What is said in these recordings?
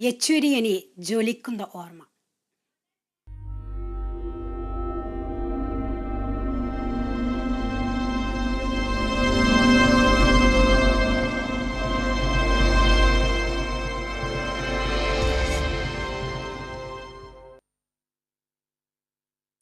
യെച്ചൂരിയനി ജ്വലിക്കുന്ന ഓർമ്മ.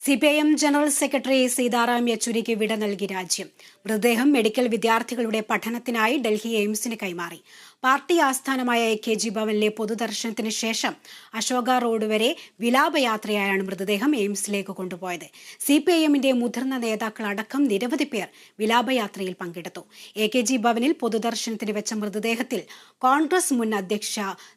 C P I M general secretary Sitaram യെച്ചൂരിക്ക് വിട നൽകി രാജ്യം. മൃതദേഹം മെഡിക്കൽ വിദ്യാർത്ഥികളുടെ പഠനത്തിനായി ഡൽഹി എയിംസിന് കൈമാറി. പാർട്ടി ആസ്ഥാനമായ എ കെ ജി ഭവനിലെ പൊതുദർശനത്തിന് ശേഷം അശോക റോഡ് വരെ വിലാപയാത്രയായാണ് മൃതദേഹം എയിംസിലേക്ക് കൊണ്ടുപോയത്. സി പി ഐ എമ്മിന്റെ മുതിർന്ന നേതാക്കൾ അടക്കം നിരവധി പേർ വിലാപയാത്രയിൽ പങ്കെടുത്തു. എ കെ ജി ഭവനിൽ പൊതുദർശനത്തിന് വെച്ച മൃതദേഹത്തിൽ കോൺഗ്രസ് മുൻ അധ്യക്ഷ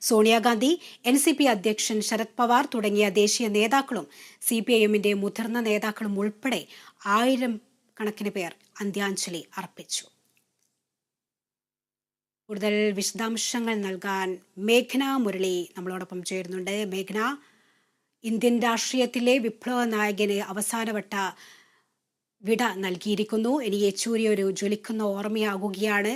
സോണിയാഗാന്ധി എൻ സി പി അധ്യക്ഷൻ ശരത് പവാർ തുടങ്ങിയ ദേശീയ നേതാക്കളും സി പി ഐ എമ്മിന്റെ മുതിർന്ന നേതാക്കളും ഉൾപ്പെടെ ആയിരം കണക്കിന് പേർ അന്ത്യാഞ്ജലി അർപ്പിച്ചു. കൂടുതൽ വിശദാംശങ്ങൾ നൽകാൻ മേഘന മുരളി നമ്മളോടൊപ്പം ചേരുന്നുണ്ട്. മേഘന ഇന്ത്യൻ രാഷ്ട്രീയത്തിലെ വിപ്ലവ നായകന് അവസാനവട്ട വിട നൽകിയിരിക്കുന്നു. ഇനി യെച്ചൂരി ഒരു ജ്വലിക്കുന്ന ഓർമ്മയാകുകയാണ്.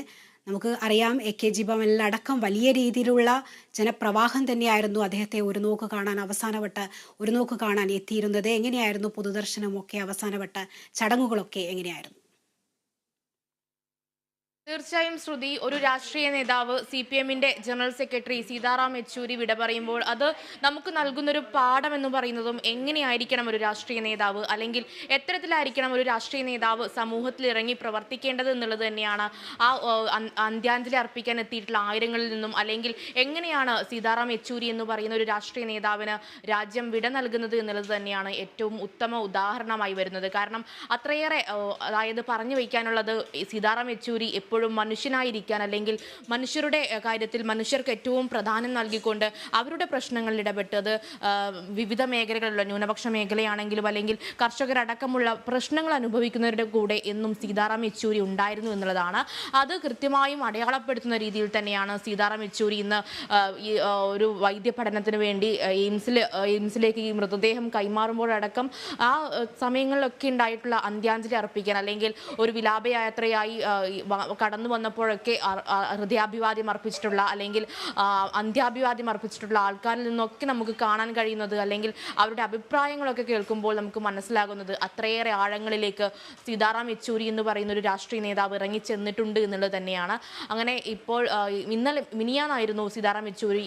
നമുക്ക് അറിയാം എ കെ ജി ഭവനിലടക്കം വലിയ രീതിയിലുള്ള ജനപ്രവാഹം തന്നെയായിരുന്നു അദ്ദേഹത്തെ ഒരു നോക്ക് കാണാൻ അവസാനവട്ട ഒരു നോക്ക് കാണാൻ എത്തിയിരുന്നത്. എങ്ങനെയായിരുന്നു പൊതുദർശനമൊക്കെ അവസാനവട്ട ചടങ്ങുകളൊക്കെ എങ്ങനെയായിരുന്നു? തീർച്ചയായും ശ്രുതി ഒരു രാഷ്ട്രീയ നേതാവ് സി പി എമ്മിന്റെ ജനറൽ സെക്രട്ടറി സീതാറാം യെച്ചൂരി വിട പറയുമ്പോൾ അത് നമുക്ക് നൽകുന്നൊരു പാഠം എന്ന് പറയുന്നതും എങ്ങനെയായിരിക്കണം ഒരു രാഷ്ട്രീയ നേതാവ്? അല്ലെങ്കിൽ എത്തരത്തിലായിരിക്കണം ഒരു രാഷ്ട്രീയ നേതാവ് സമൂഹത്തിൽ ഇറങ്ങി പ്രവർത്തിക്കേണ്ടത് എന്നുള്ളത് തന്നെയാണ് ആ അന്ത്യാഞ്ജലി അർപ്പിക്കാൻ എത്തിയിട്ടുള്ള ആയിരങ്ങളിൽ നിന്നും അല്ലെങ്കിൽ എങ്ങനെയാണ് സീതാറാം യെച്ചൂരി എന്ന് പറയുന്ന ഒരു രാഷ്ട്രീയ നേതാവിന് രാജ്യം വിട നൽകുന്നത് എന്നുള്ളത് തന്നെയാണ് ഏറ്റവും ഉത്തമ ഉദാഹരണമായി വരുന്നത്. കാരണം അത്രയേറെ അതായത് പറഞ്ഞു വയ്ക്കാനുള്ളത് സീതാറാം യെച്ചൂരി എപ്പോഴും മനുഷ്യനായിരിക്കാൻ അല്ലെങ്കിൽ മനുഷ്യരുടെ കാര്യത്തിൽ മനുഷ്യർക്ക് ഏറ്റവും പ്രധാനം നൽകിക്കൊണ്ട് അവരുടെ പ്രശ്നങ്ങളിൽ ഇടപെട്ടത് വിവിധ മേഖലകളിലുള്ള ന്യൂനപക്ഷ മേഖലയാണെങ്കിലും അല്ലെങ്കിൽ കർഷകരടക്കമുള്ള പ്രശ്നങ്ങൾ അനുഭവിക്കുന്നവരുടെ കൂടെ എന്നും സീതാറാം യെച്ചൂരി ഉണ്ടായിരുന്നു എന്നുള്ളതാണ്. അത് കൃത്യമായും അടയാളപ്പെടുത്തുന്ന രീതിയിൽ തന്നെയാണ് സീതാറാം യെച്ചൂരി ഇന്ന് ഒരു വൈദ്യ പഠനത്തിന് വേണ്ടി എയിംസിൽ എയിംസിലേക്ക് ഈ മൃതദേഹം കൈമാറുമ്പോഴടക്കം ആ സമയങ്ങളിലൊക്കെ ഉണ്ടായിട്ടുള്ള അന്ത്യാഞ്ജലി അർപ്പിക്കാൻ അല്ലെങ്കിൽ ഒരു വിലാപയാത്രയായി കടന്നു വന്നപ്പോഴൊക്കെ ഹൃദയാഭിവാദ്യം അർപ്പിച്ചിട്ടുള്ള അല്ലെങ്കിൽ അന്ത്യാഭിവാദ്യം അർപ്പിച്ചിട്ടുള്ള ആൾക്കാരിൽ നിന്നൊക്കെ നമുക്ക് കാണാൻ കഴിയുന്നത് അല്ലെങ്കിൽ അവരുടെ അഭിപ്രായങ്ങളൊക്കെ കേൾക്കുമ്പോൾ നമുക്ക് മനസ്സിലാകുന്നത് അത്രയേറെ ആഴങ്ങളിലേക്ക് സീതാറാം യെച്ചൂരി എന്ന് പറയുന്ന ഒരു രാഷ്ട്രീയ നേതാവ് ഇറങ്ങി ചെന്നിട്ടുണ്ട് എന്നുള്ളത് തന്നെയാണ്. അങ്ങനെ ഇപ്പോൾ ഇന്നലെ മിനിയാനായിരുന്നു സീതാറാം യെച്ചൂരി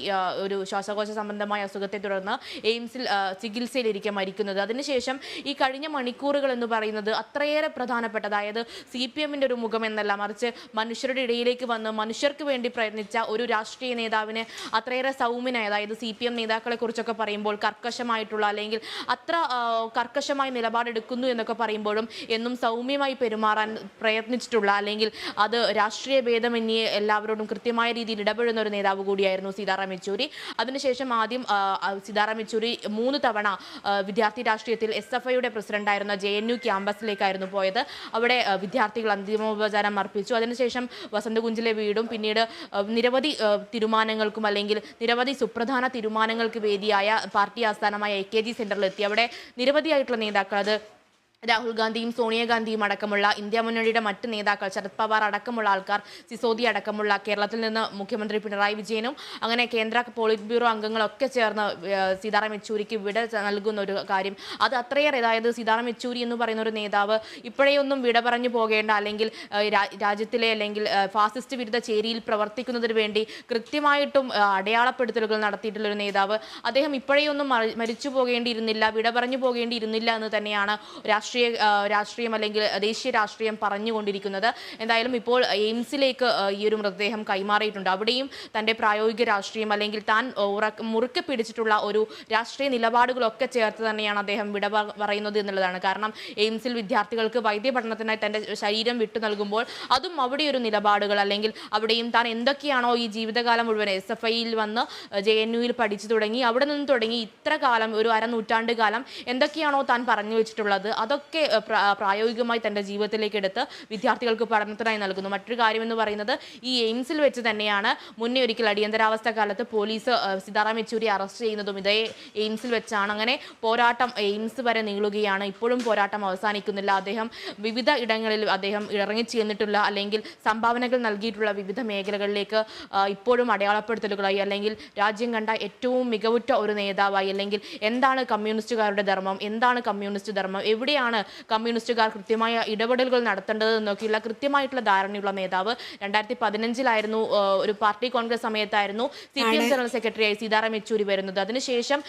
ഒരു ശ്വാസകോശ സംബന്ധമായ അസുഖത്തെ തുടർന്ന് എയിംസിൽ ചികിത്സയിലിരിക്കെ മരിക്കുന്നത്. അതിനുശേഷം ഈ കഴിഞ്ഞ മണിക്കൂറുകൾ എന്ന് പറയുന്നത് അത്രയേറെ പ്രധാനപ്പെട്ട അതായത് സി പി എമ്മിന്റെ ഒരു മുഖം എന്നല്ല മറിച്ച് മനുഷ്യരുടെ ഇടയിലേക്ക് വന്ന് മനുഷ്യർക്ക് വേണ്ടി പ്രയത്നിച്ച ഒരു രാഷ്ട്രീയ നേതാവിന് അത്രയേറെ സൗമ്യനായ അതായത് സി പി എം നേതാക്കളെ കുറിച്ചൊക്കെ പറയുമ്പോൾ കർക്കശമായിട്ടുള്ള അല്ലെങ്കിൽ അത്ര കർക്കശമായി നിലപാടെടുക്കുന്നു എന്നൊക്കെ പറയുമ്പോഴും എന്നും സൗമ്യമായി പെരുമാറാൻ പ്രയത്നിച്ചിട്ടുള്ള അല്ലെങ്കിൽ അത് രാഷ്ട്രീയ ഭേദമന്യേ എല്ലാവരോടും കൃത്യമായ രീതിയിൽ ഇടപെടുന്ന ഒരു നേതാവ് കൂടിയായിരുന്നു സീതാറാം യെച്ചൂരി. അതിനുശേഷം ആദ്യം സീതാറാം യെച്ചൂരി മൂന്ന് തവണ വിദ്യാർത്ഥി രാഷ്ട്രീയത്തിൽ എസ് എഫ് ഐയുടെ പ്രസിഡന്റായിരുന്ന ജെ എൻ യു ക്യാമ്പസിലേക്കായിരുന്നു പോയത്. അവിടെ വിദ്യാർത്ഥികൾ അന്തിമോപചാരം അർപ്പിച്ചു. അതിനുശേഷം വസന്തകുഞ്ചിലെ വീടും പിന്നീട് നിരവധി തീരുമാനങ്ങൾക്കും അല്ലെങ്കിൽ നിരവധി സുപ്രധാന തീരുമാനങ്ങൾക്ക് വേദിയായ പാർട്ടി ആസ്ഥാനമായ എ കെ ജി സെന്ററിൽ എത്തി അവിടെ നിരവധിയായിട്ടുള്ള നേതാക്കൾ അത് രാഹുൽ ഗാന്ധിയും സോണിയാഗാന്ധിയും അടക്കമുള്ള ഇന്ത്യ മുന്നണിയുടെ മറ്റ് നേതാക്കൾ ശരത് പവാർ അടക്കമുള്ള ആൾക്കാർ സിസോദി അടക്കമുള്ള കേരളത്തിൽ നിന്ന് മുഖ്യമന്ത്രി പിണറായി വിജയനും അങ്ങനെ കേന്ദ്ര പോളിറ്റ് ബ്യൂറോ അംഗങ്ങളൊക്കെ ചേർന്ന് സീതാറാം യെച്ചൂരിക്ക് വിട നൽകുന്ന ഒരു കാര്യം. അത് അത്രയേറെ അതായത് സീതാറാം യെച്ചൂരി എന്ന് പറയുന്ന ഒരു നേതാവ് ഇപ്പോഴേയൊന്നും വിട പറഞ്ഞു പോകേണ്ട അല്ലെങ്കിൽ രാജ്യത്തിലെ അല്ലെങ്കിൽ ഫാസിസ്റ്റ് വിരുദ്ധ ചേരിയിൽ പ്രവർത്തിക്കുന്നതിന് വേണ്ടി കൃത്യമായിട്ടും അടയാളപ്പെടുത്തലുകൾ നടത്തിയിട്ടുള്ള ഒരു നേതാവ്. അദ്ദേഹം ഇപ്പോഴേ ഒന്നും മരിച്ചു പോകേണ്ടിയിരുന്നില്ല വിട പറഞ്ഞു പോകേണ്ടിയിരുന്നില്ല എന്ന് തന്നെയാണ് രാഷ്ട്രീയ ആ, രാഷ്ട്രീയം അല്ലെങ്കിൽ ദേശീയ രാഷ്ട്രീയം പറഞ്ഞുകൊണ്ടിരിക്കുന്നത്. എന്തായാലും ഇപ്പോൾ എയിംസിലേക്ക് ഈ ഒരു മൃതദേഹം കൈമാറിയിട്ടുണ്ട്. അവിടെയും തന്റെ പ്രായോഗിക രാഷ്ട്രീയം അല്ലെങ്കിൽ താൻ മുറുക്കെ പിടിച്ചിട്ടുള്ള ഒരു രാഷ്ട്രീയ നിലപാടുകളൊക്കെ ചേർത്ത് തന്നെയാണ് അദ്ദേഹം വിട പറയുന്നത് എന്നുള്ളതാണ്. കാരണം എയിംസിൽ വിദ്യാർത്ഥികൾക്ക് വൈദ്യ പഠനത്തിനായി തന്റെ ശരീരം വിട്ടു നൽകുമ്പോൾ അതും അവിടെ ഒരു നിലപാടുകൾ അല്ലെങ്കിൽ അവിടെയും താൻ എന്തൊക്കെയാണോ ഈ ജീവിതകാലം മുഴുവൻ എസ് എഫ് ഐയിൽ വന്ന് ജെ എൻ യുയിൽ പഠിച്ചു തുടങ്ങി അവിടെ നിന്ന് തുടങ്ങി ഇത്ര കാലം ഒരു അരനൂറ്റാണ്ട് കാലം എന്തൊക്കെയാണോ താൻ പറഞ്ഞു വെച്ചിട്ടുള്ളത് അതൊക്കെ അതൊക്കെ പ്രായോഗികമായി തന്റെ ജീവിതത്തിലേക്ക് എടുത്ത് വിദ്യാർത്ഥികൾക്ക് പഠനത്തിനായി നൽകുന്നു. മറ്റൊരു കാര്യം എന്ന് പറയുന്നത് ഈ എയിംസിൽ വെച്ച് തന്നെയാണ് മുന്നേ ഒരിക്കൽ അടിയന്തരാവസ്ഥ കാലത്ത് പോലീസ് സീതാറാം യെച്ചൂരി അറസ്റ്റ് ചെയ്യുന്നതും ഇതേ എയിംസിൽ വെച്ചാണ്. അങ്ങനെ പോരാട്ടം എയിംസ് വരെ നീളുകയാണ്. ഇപ്പോഴും പോരാട്ടം അവസാനിക്കുന്നില്ല. അദ്ദേഹം വിവിധ ഇടങ്ങളിൽ അദ്ദേഹം ഇറങ്ങി ഇറങ്ങിച്ചെന്നിട്ടുള്ള അല്ലെങ്കിൽ സംഭാവനകൾ നൽകിയിട്ടുള്ള വിവിധ മേഖലകളിലേക്ക് ഇപ്പോഴും അടയാളപ്പെടുത്തലുകളായി അല്ലെങ്കിൽ രാജ്യം കണ്ട ഏറ്റവും മികവുറ്റ ഒരു നേതാവായി അല്ലെങ്കിൽ എന്താണ് കമ്മ്യൂണിസ്റ്റുകാരുടെ ധർമ്മം എന്താണ് കമ്മ്യൂണിസ്റ്റ് ധർമ്മം എവിടെയാണ് കമ്മ്യൂണിസ്റ്റുകാർ കൃത്യമായ ഇടപെടലുകൾ നടത്തേണ്ടത് എന്നൊക്കെയുള്ള കൃത്യമായിട്ടുള്ള ധാരണയുള്ള നേതാവ്. രണ്ടായിരത്തി പതിനഞ്ചിലായിരുന്നു ഒരു പാർട്ടി കോൺഗ്രസ് സമയത്തായിരുന്നു സി പി എം ജനറൽ സെക്രട്ടറിയായി സീതാറാം യെച്ചൂരി വരുന്നത്. അതിനുശേഷം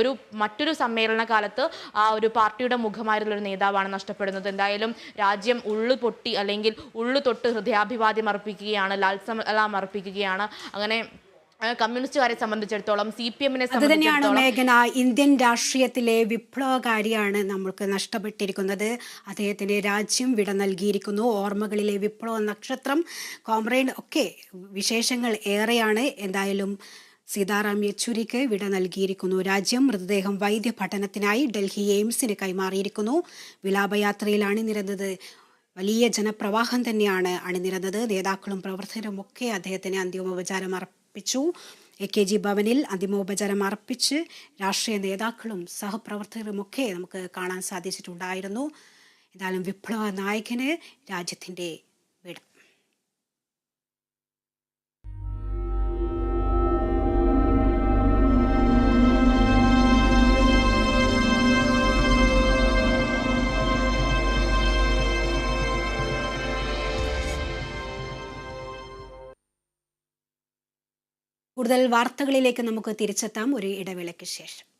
ഒരു മറ്റൊരു സമ്മേളന കാലത്ത് ആ ഒരു പാർട്ടിയുടെ മുഖമായിട്ടുള്ള ഒരു നേതാവാണ് നഷ്ടപ്പെടുന്നത്. എന്തായാലും രാജ്യം ഉള്ളു പൊട്ടി അല്ലെങ്കിൽ ഉള്ളു തൊട്ട് ഹൃദയാഭിവാദ്യം അർപ്പിക്കുകയാണ് ലാൽസം അർപ്പിക്കുകയാണ്. അങ്ങനെ കമ്മ്യൂണിസ്റ്റുകാരെ സംബന്ധിച്ചിടത്തോളം സി പി എമ്മിനെ അത് തന്നെയാണ് മേഘന ഇന്ത്യൻ രാഷ്ട്രീയത്തിലെ വിപ്ലവകാരിയാണ് നമ്മൾക്ക് നഷ്ടപ്പെട്ടിരിക്കുന്നത്. അദ്ദേഹത്തിന് രാജ്യം വിട നൽകിയിരിക്കുന്നു. ഓർമ്മകളിലെ വിപ്ലവ നക്ഷത്രം കോമ്രേഡ് ഒക്കെ വിശേഷങ്ങൾ ഏറെയാണ്. എന്തായാലും സീതാറാം യെച്ചൂരിക്ക് വിട നൽകിയിരിക്കുന്നു. രാജ്യം മൃതദേഹം വൈദ്യ പഠനത്തിനായി ഡൽഹി എയിംസിന് കൈമാറിയിരിക്കുന്നു. വിലാപയാത്രയിൽ നിരന്നത്. വലിയ ജനപ്രവാഹം തന്നെയാണ് അണിനിരന്നത്. നേതാക്കളും പ്രവർത്തകരും ഒക്കെ അദ്ദേഹത്തിന് അന്തിമോപചാരം അർപ്പിച്ചു എ കെ ജി ഭവനിൽ അന്തിമോപചാരം അർപ്പിച്ച് രാഷ്ട്രീയ നേതാക്കളും സഹപ്രവർത്തകരുമൊക്കെ നമുക്ക് കാണാൻ സാധിച്ചിട്ടുണ്ടായിരുന്നു. എന്തായാലും വിപ്ലവ നായകന് രാജ്യത്തിന്റെ വിട. കൂടുതൽ വാർത്തകളിലേക്ക് നമുക്ക് തിരിച്ചെത്താം. ഒരു ഇടവേളയ്ക്ക് ശേഷം.